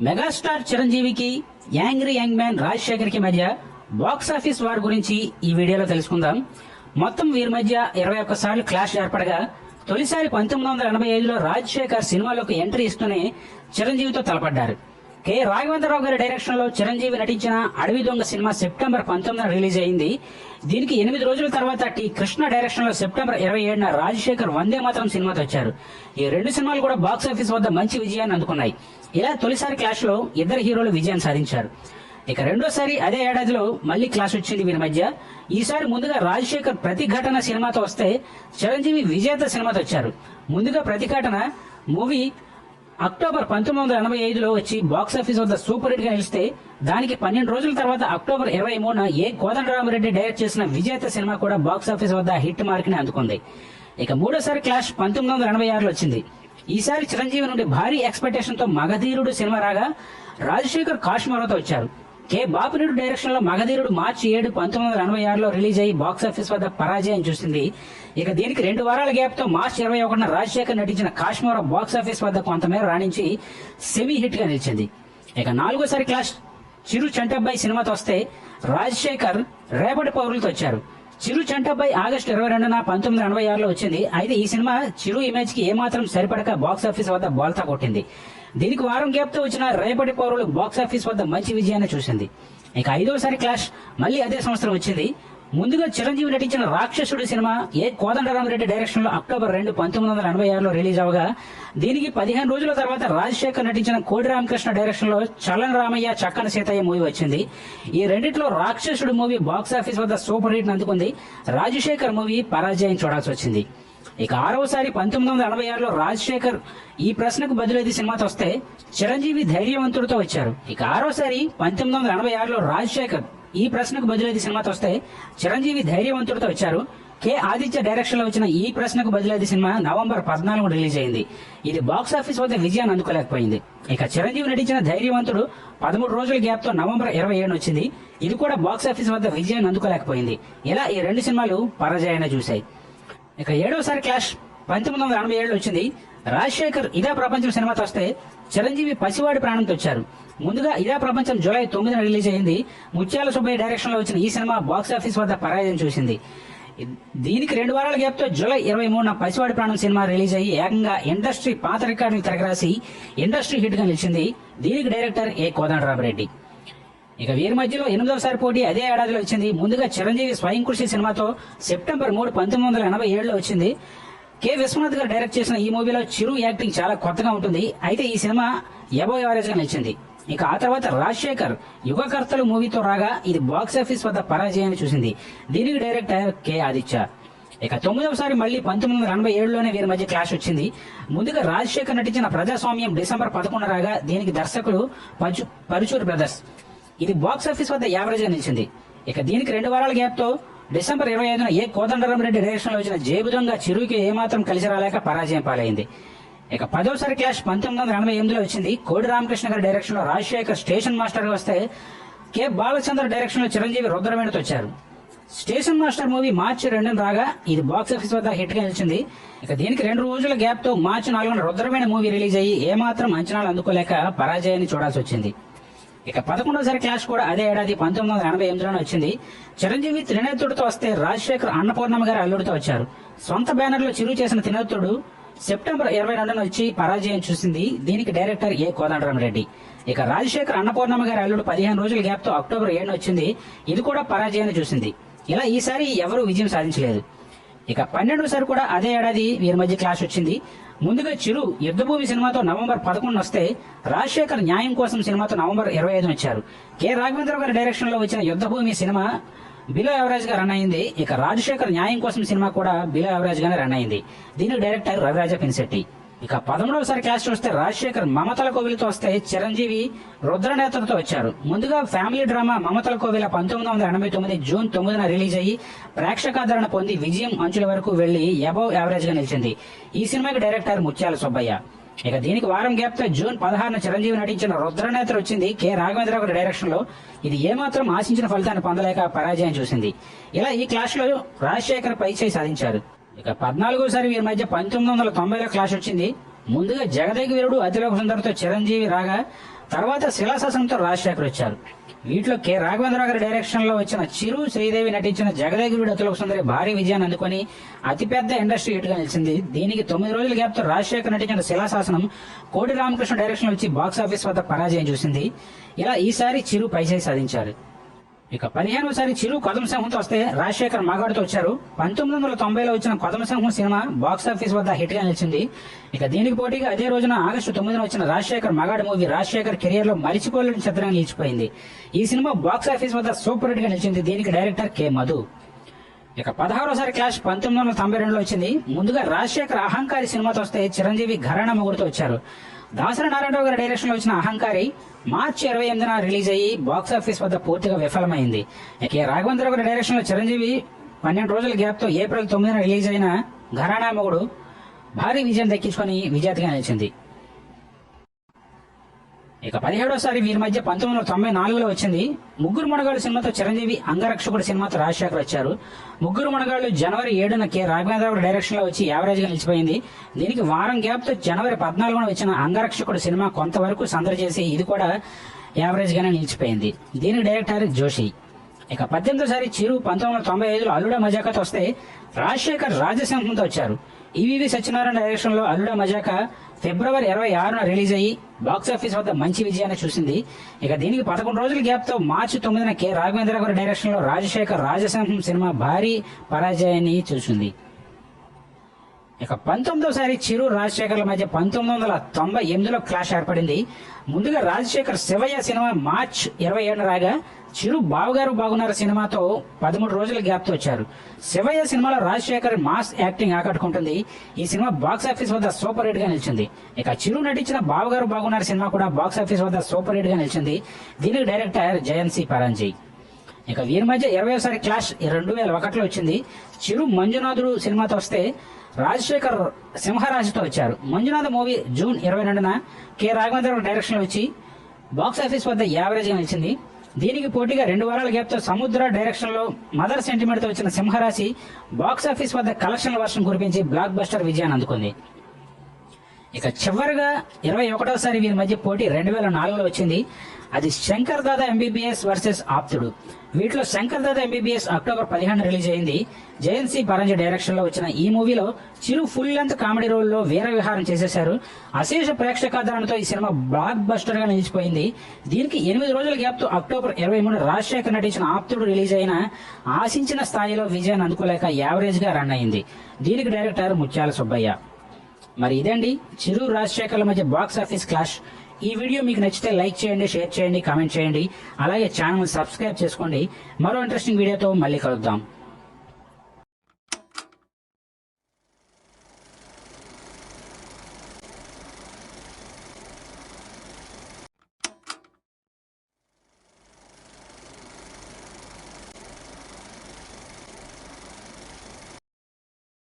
Megastar చిరంజీవికి angry young man రాజశేఖర్కి మధ్య box office war గురించి ఈ వీడియోలో తెలుసుకుందాం. మొత్తం వీరి మధ్య ఇరవై ఒక్క సార్లు క్లాష్ ఏర్పడగా తొలిసారి పంతొమ్మిది వందల ఎనభై ఐదులో రాజశేఖర్ సినిమాలోకి ఎంట్రీ ఇస్తూనే చిరంజీవితో తలపడ్డారు. కె. రాఘవేంద్రరావు గారి డైరెక్షన్లో చిరంజీవి నటించిన అడవి దొంగ సినిమా సెప్టెంబర్ పంతొమ్మిదిన రిలీజ్ అయింది. దీనికి ఎనిమిది రోజుల తర్వాత టి కృష్ణ డైరెక్షన్లో సెప్టెంబర్ ఇరవై ఏడున రాజశేఖర్ వందే మాత్రం సినిమాతో వచ్చారు. ఈ రెండు సినిమాలు కూడా బాక్స్ ఆఫీస్ వద్ద మంచి విజయాన్ని అందుకున్నాయి. ఇలా తొలిసారి క్లాష్లో ఇద్దరు హీరోలు విజయం సాధించారు. ఇక రెండోసారి అదే ఏడాదిలో మళ్ళీ క్లాస్ వచ్చింది వీరి మధ్య. ఈసారి ముందుగా రాజశేఖర్ ప్రతిఘటన సినిమాతో వస్తే చిరంజీవి విజేత సినిమాతో వచ్చారు. ముందుగా ప్రతిఘటన మూవీ అక్టోబర్ పంతొమ్మిది వందల ఎనభై ఐదులో వచ్చి బాక్స్ ఆఫీస్ వద్ద సూపర్ హిట్గా నిలిస్తే దానికి పన్నెండు రోజుల తర్వాత అక్టోబర్ ఇరవై మూడున ఏ కోదండరామరెడ్డి డైరెక్ట్ చేసిన విజేత సినిమా కూడా బాక్స్ ఆఫీస్ వద్ద హిట్ మార్క్ని అందుకుంది. ఇక మూడోసారి క్లాష్ పంతొమ్మిది వందల ఎనభై ఆరులో వచ్చింది. ఈసారి చిరంజీవి నుండి భారీ ఎక్స్పెక్టేషన్తో మగధీరుడు సినిమా రాగా రాజశేఖర్ కాశ్మీరతో వచ్చారు. కే బాపిరెడ్డి డైరెక్షన్లో మగధీరుడు మార్చి ఏడు పంతొమ్మిది వందల ఎనభై ఆరులో రిలీజ్ అయ్యి బాక్స్ ఆఫీస్ వద్ద పరాజయం చూసింది. ఇక దీనికి రెండు వారాల గ్యాప్తో మార్చి ఇరవై ఒకటిన రాజశేఖర్ నటించిన కాశ్మీర బాక్స్ ఆఫీస్ వద్ద కొంతమేర రాణించి సెమీ హిట్గా నిలిచింది. ఇక నాలుగోసారి క్లాస్ చిరు చంటబ్బాయి సినిమాతో వస్తే రాజశేఖర్ రేపటి పౌరులతో వచ్చారు. చిరు చంటబ్బాయి ఆగస్టు ఇరవై రెండున పంతొమ్మిది ఎనభై ఆరులో వచ్చింది. అయితే ఈ సినిమా చిరు ఇమేజ్కి ఏమాత్రం సరిపడక బాక్స్ ఆఫీస్ వద్ద బోల్తా కొట్టింది. దీనికి వారం గ్యాప్తో వచ్చిన రేపటి పౌరులు బాక్స్ ఆఫీస్ వద్ద మంచి విజయాన్ని చూసింది. ఇక ఐదోసారి క్లాష్ మళ్ళీ అదే సంవత్సరం వచ్చింది. ముందుగా చిరంజీవి నటించిన రాక్షసుడు సినిమా ఏ కోదండరామరెడ్డి డైరెక్షన్లో అక్టోబర్ రెండు పంతొమ్మిది వందల ఎనభై ఆరులో రిలీజ్ అవగా దీనికి పదిహేను రోజుల తర్వాత రాజశేఖర్ నటించిన కోడి రామకృష్ణ డైరెక్షన్లో చలన్ రామయ్య చక్కన సీతయ్య మూవీ వచ్చింది. ఈ రెండిట్లో రాక్షసుడు మూవీ బాక్స్ ఆఫీస్ వద్ద సూపర్ హిట్ అందుకుంది. రాజశేఖర్ మూవీ పరాజయం చూడాల్సి వచ్చింది. ఇక ఆరవసారి పంతొమ్మిది వందల ఎనభై ఆరులో రాజశేఖర్ ఈ ప్రశ్నకు బదులైది సినిమాతో వస్తే చిరంజీవి ధైర్యవంతుడితో వచ్చారు. ఇక ఆరోసారి పంతొమ్మిది వందల ఎనభై ఆరులో రాజశేఖర్ ఈ ప్రశ్నకు బదులైది సినిమాతో వస్తే చిరంజీవి ధైర్యవంతుడితో వచ్చారు. కె ఆదిత్య డైరెక్షన్లో వచ్చిన ఈ ప్రశ్నకు బదులైది సినిమా నవంబర్ పద్నాలుగు రిలీజ్ అయింది. ఇది బాక్స్ ఆఫీస్ వద్ద విజయాన్ని అందుకోలేకపోయింది. ఇక చిరంజీవి నటించిన ధైర్యవంతుడు పదమూడు రోజుల గ్యాప్తో నవంబర్ ఇరవై ఏడు వచ్చింది. ఇది కూడా బాక్స్ ఆఫీస్ వద్ద విజయాన్ని అందుకోలేకపోయింది. ఇలా ఈ రెండు సినిమాలు పరాజయాన్ని చూశాయి. ఇక ఏడోసారి క్లాష్ పంతొమ్మిది వందల ఎనభై ఏడులో వచ్చింది. రాజశేఖర్ ఇదే ప్రపంచం సినిమాతో వస్తే చిరంజీవి పసివాడి ప్రాణంతో వచ్చారు. ముందుగా ఇదే ప్రపంచం జూలై తొమ్మిదిన రిలీజ్ అయింది ముత్యాల సుబ్బయ్య డైరెక్షన్లో వచ్చిన ఈ సినిమా బాక్స్ ఆఫీస్ వద్ద పరాజయం చూసింది. దీనికి రెండు వారాల గ్యాప్తో జూలై ఇరవై మూడున పసివాడి ప్రాణం సినిమా రిలీజ్ అయ్యి ఏకంగా ఇండస్ట్రీ పాత రికార్డుని తిరగరాసి ఇండస్ట్రీ హిట్గా నిలిచింది. దీనికి డైరెక్టర్ ఏ కోదండరామరెడ్డి ఇక వీరి మధ్యలో ఎనిమిదవసారి పోటీ అదే ఏడాదిలో వచ్చింది. ముందుగా చిరంజీవి స్వయం కృషి సినిమాతో సెప్టెంబర్ మూడు పంతొమ్మిది వందల ఎనభై ఏడులో వచ్చింది. కె విశ్వనాథ్ గారు డైరెక్ట్ చేసిన ఈ మూవీలో చిరు యాక్టింగ్ చాలా కొత్తగా ఉంటుంది. అయితే ఈ సినిమా ఎబో యావరేజ్గా నిలిచింది. ఇక ఆ తర్వాత రాజశేఖర్ యుగకర్తలు మూవీతో రాగా ఇది బాక్స్ ఆఫీస్ వద్ద పరాజయాన్ని చూసింది. దీనికి డైరెక్టర్ కె ఆదిత్య. ఇక తొమ్మిదవసారి మళ్ళీ పంతొమ్మిది వందల ఎనభై ఏడులోనే వీరి మధ్య క్లాష్ వచ్చింది. ముందుగా రాజశేఖర్ నటించిన ప్రజాస్వామ్యం డిసెంబర్ పదకొండు రాగా దీనికి దర్శకులు పచు పరుచూరు బ్రదర్స్. ఇది బాక్స్ ఆఫీస్ వద్ద యావరేజ్గా నిలిచింది. ఇక దీనికి రెండు వారాల గ్యాప్తో డిసెంబర్ ఇరవై ఐదున ఏ కోదండరాం రెడ్డి డైరెక్షన్లో వచ్చిన జేబుదంగా చిరుకి ఏమాత్రం కలిసి రాలేక పరాజయం పాలైంది. ఇక పదోసారి క్లాష్ పంతొమ్మిది వందల ఎనభై ఎనిమిదిలో వచ్చింది. కోడి రామకృష్ణ గారి డైరెక్షన్లో రాజశేఖర్ స్టేషన్ మాస్టర్గా వస్తే కె. బాలచంద్ర డైరెక్షన్లో చిరంజీవి రుద్రవేణితో వచ్చారు. స్టేషన్ మాస్టర్ మూవీ మార్చి రెండున రాగా ఇది బాక్స్ ఆఫీస్ వద్ద హిట్గా నిలిచింది. ఇక దీనికి రెండు రోజుల గ్యాప్తో మార్చి నాలుగున రుద్రమైన మూవీ రిలీజ్ అయ్యి ఏమాత్రం అంచనాలు అందుకోలేక పరాజయాన్ని చూడాల్సి వచ్చింది. ఇక పదకొండోసారి క్లాష్ కూడా అదే ఏడాది పంతొమ్మిది వందల ఎనభై ఎనిమిదిలోనే వచ్చింది. చిరంజీవి త్రినేత్రుడితో వస్తే రాజశేఖర్ అన్నపూర్ణమ్మ గారి అల్లుడితో వచ్చారు. సొంత బ్యానర్లో చిరువు చిరు చేసిన త్రినేత్రుడు సెప్టెంబర్ ఇరవై రెండున వచ్చి పరాజయం చూసింది. దీనికి డైరెక్టర్ ఏ కోదండరామరెడ్డి ఇక రాజశేఖర్ అన్నపూర్ణమ్మ గారి అల్లుడు పదిహేను రోజుల గ్యాప్తో అక్టోబర్ ఏడున వచ్చింది. ఇది కూడా పరాజయాన్ని చూసింది. ఇలా ఈసారి ఎవరూ విజయం సాధించలేదు. ఇక పన్నెండోసారి కూడా అదే ఏడాది వీరి మధ్య క్లాష్ వచ్చింది. ముందుగా చిరు యుద్ధభూమి సినిమాతో నవంబర్ పదకొండు వస్తే రాజశేఖర్ న్యాయం కోసం సినిమాతో నవంబర్ ఇరవై ఐదున వచ్చారు. కె. రాఘవేంద్ర గారి డైరెక్షన్లో వచ్చిన యుద్ధభూమి సినిమా బిలో యావరేజ్గా రన్ అయింది. ఇక రాజశేఖర్ న్యాయం కోసం సినిమా కూడా బిలో యావరేజ్ గానే రన్ అయింది. దీనికి డైరెక్టర్ రవిరాజ పిన్శెట్టి. ఇక పదమూడవసారి క్యాస్ట్ చూస్తే రాజశేఖర్ మమతల కోవిలతో వస్తే చిరంజీవి రుద్రనేతలతో వచ్చారు. ముందుగా ఫ్యామిలీ డ్రామా మమతల కోవిల పంతొమ్మిది వందల ఎనభై తొమ్మిది జూన్ తొమ్మిదిన రిలీజ్ అయ్యి ప్రేక్షకాదరణ పొంది విజయం అంచుల వరకు వెళ్ళి అబౌవ్ యావరేజ్గా నిలిచింది. ఈ సినిమాకి డైరెక్టర్ ముత్యాల సుబ్బయ్య. ఇక దీనికి వారం గ్యాప్తో జూన్ పదహారున చిరంజీవి నటించిన రుద్రనేత్ర వచ్చింది కె. రాఘవేంద్ర గారి డైరెక్షన్లో. ఇది ఏమాత్రం ఆశించిన ఫలితాన్ని పొందలేక పరాజయం చూసింది. ఇలా ఈ క్లాష్లో రాజశేఖర్ పైచేయి సాధించారు. ఇక పద్నాలుగోసారి వీరి మధ్య పంతొమ్మిది వందల తొంభైలో క్లాష్ వచ్చింది. ముందుగా జగదేక వీరుడు అతిలోక సుందరితో చిరంజీవి రాగా తర్వాత శిలాశాసనంతో రాజశేఖర్ వచ్చారు. వీటిలో కె. రాఘవేంద్రరావు గారి డైరెక్షన్లో వచ్చిన చిరు శ్రీదేవి నటించిన జగదేగుడి అతిలోక సుందరి భారీ విజయాన్ని అందుకొని అతిపెద్ద ఇండస్ట్రీ హిట్గా నిలిచింది. దీనికి తొమ్మిది రోజుల గ్యాప్తో రాజశేఖర్ నటించిన శిలాశాసనం కోటి రామకృష్ణ డైరెక్షన్లో వచ్చి బాక్స్ ఆఫీస్ వద్ద పరాజయం చూసింది. ఇలా ఈసారి చిరు పైసై సాధించారు. ఇక పదిహేనవసారి చిరు కొదమసింహంతో వస్తే రాజశేఖర్ మాగాడుతో వచ్చారు. పంతొమ్మిది వందల తొంభైలో వచ్చిన కొదమసింహం సినిమా బాక్స్ ఆఫీస్ వద్ద హిట్గా నిలిచింది. ఇక దీనికి పోటీగా అదే రోజున ఆగస్టు తొమ్మిదిన వచ్చిన రాజశేఖర్ మగాడు మూవీ రాజశేఖర్ కెరియర్లో మరిచిపోలేని చిత్రంగా నిలిచిపోయింది. ఈ సినిమా బాక్స్ ఆఫీస్ వద్ద సూపర్ హిట్గా నిలిచింది దీనికి డైరెక్టర్ కె. మధు. ఇక పదహారోసారి క్లాష్ పంతొమ్మిది వందల తొంభై రెండులో వచ్చింది. ముందుగా రాజశేఖర్ అహంకారి సినిమాతో వస్తే చిరంజీవి ఘరాణ మొగుడుతో వచ్చారు. దాసరి నారాయణరావు గారి డైరెక్షన్లో వచ్చిన అహంకారి మార్చి ఇరవై ఎనిమిదిన రిలీజ్ అయ్యి బాక్స్ ఆఫీస్ వద్ద పూర్తిగా విఫలమైంది. ఇక రాఘవంతరావు రాఘవేంద్రరావు గారి డైరెక్షన్లో చిరంజీవి పన్నెండు రోజుల గ్యాప్తో ఏప్రిల్ తొమ్మిదిన రిలీజ్ అయిన ఘరానా మొగుడు భారీ విజయం దక్కించుకొని విజేతగా నిలిచింది. ఇక పదిహేడోసారి వీరి మధ్య పంతొమ్మిది వందల తొంభై నాలుగులో వచ్చింది. ముగ్గురు మునగాళ్ళు సినిమాతో చిరంజీవి అంగరక్షకుడు సినిమాతో రాజశేఖర్ వచ్చారు. ముగ్గురు మునగాళ్ళు జనవరి ఏడున కె. రాఘవేంద్రరావు డైరెక్షన్లో వచ్చి యావరేజ్గా నిలిచిపోయింది. దీనికి వారం గ్యాప్తో జనవరి పద్నాలుగున వచ్చిన అంగరక్షకుడు సినిమా కొంతవరకు సందడి చేసి ఇది కూడా యావరేజ్ గానే నిలిచిపోయింది. దీనికి డైరెక్టర్ జోషి. ఇక పద్దెనిమిదోసారి చిరు పంతొమ్మిది వందల తొంభై ఐదులో అల్లుడ మజాకతో వస్తే రాజశేఖర్ రాజసింహంతో వచ్చారు. ఈవీవి సత్యనారాయణ డైరెక్షన్లో అల్లుడ మజాక ఫిబ్రవరి ఇరవై ఆరున రిలీజ్ అయ్యి బాక్స్ ఆఫీస్ వద్ద మంచి విజయాన్ని చూసింది. ఇక దీనికి పదకొండు రోజుల గ్యాప్తో మార్చి తొమ్మిదిన కె. రాఘవేంద్ర గారి డైరెక్షన్లో రాజశేఖర్ రాజసింహం సినిమా భారీ పరాజయాన్ని చూసింది. ఇక పంతొమ్మిదోసారి చిరు రాజశేఖర్ల మధ్య పంతొమ్మిది వందల తొంభై ఎనిమిదిలో క్లాష్ ఏర్పడింది. ముందుగా రాజశేఖర్ శివయ్య సినిమా మార్చ్ ఇరవై ఏడున రాగా చిరు బావగారు బాగున్నారు సినిమాతో పదమూడు రోజుల గ్యాప్తో వచ్చారు. శివయ్య సినిమాలో రాజశేఖర్ మాస్ యాక్టింగ్ ఆకట్టుకుంటుంది. ఈ సినిమా బాక్స్ ఆఫీస్ వద్ద సూపర్ హిట్గా నిలిచింది. ఇక చిరు నటించిన బావగారు బాగున్నారు సినిమా కూడా బాక్స్ ఆఫీస్ వద్ద సూపర్ హిట్గా నిలిచింది. దీనికి డైరెక్టర్ జయన్సి పరంజీ ఇక వీరి మధ్య ఇరవైసారి క్లాష్ రెండు వేల ఒకటిలో వచ్చింది. చిరు మంజునాథుడు సినిమాతో వస్తే రాజశేఖర్ సింహరాజుతో వచ్చారు. మంజునాథ్ మూవీ జూన్ ఇరవై రెండున కె రాఘవేంద్ర డైరెక్షన్లో వచ్చి బాక్స్ ఆఫీస్ వద్ద యావరేజ్గా నిలిచింది. దీనికి పోటీగా రెండు వారాల గ్యాప్తో సముద్ర డైరెక్షన్లో మదర్ సెంటిమెంట్తో వచ్చిన సింహరాశి బాక్స్ ఆఫీస్ వద్ద కలెక్షన్ల వర్షం కురిపించి బ్లాక్ బస్టర్ విజయాన్ని అందుకుంది. ఇక చివరిగా ఇరవై ఒకటోసారి వీరి మధ్య పోటీ రెండు వేల నాలుగులో వచ్చింది. అది శంకర్ దాదా ఎంబీబీఎస్ వర్సెస్ ఆప్తుడు. వీటిలో శంకర్ దాదా ఎంబీబీఎస్ అక్టోబర్ పదిహేను రిలీజ్ అయింది. జయంతి పరంజ డైరెక్షన్లో వచ్చిన ఈ మూవీలో చిరు ఫుల్ లెంత్ కామెడీ రోల్లో వీర విహారం చేసేశారు. అశేష ప్రేక్షకాదరణతో ఈ సినిమా బ్లాక్ బస్టర్గా నిలిచిపోయింది. దీనికి ఎనిమిది రోజుల గ్యాప్తో అక్టోబర్ ఇరవై మూడు రాజశేఖర్ నటించిన ఆప్తుడు రిలీజ్ అయిన ఆశించిన స్థాయిలో విజయాన్ని అందుకోలేక యావరేజ్గా రన్ అయింది. దీనికి డైరెక్టర్ ముత్యాల సుబ్బయ్య. మరి ఇదండి చిరు రాజశేఖర్ల మధ్య బాక్స్ ఆఫీస్ క్లాష్ ఈ వీడియో మీకు నచ్చితే లైక్ చేయండి షేర్ చేయండి కామెంట్ చేయండి. అలాగే ఛానల్ సబ్స్క్రైబ్ చేసుకోండి. మరో ఇంట్రెస్టింగ్ వీడియోతో మళ్ళీ కలుద్దాం.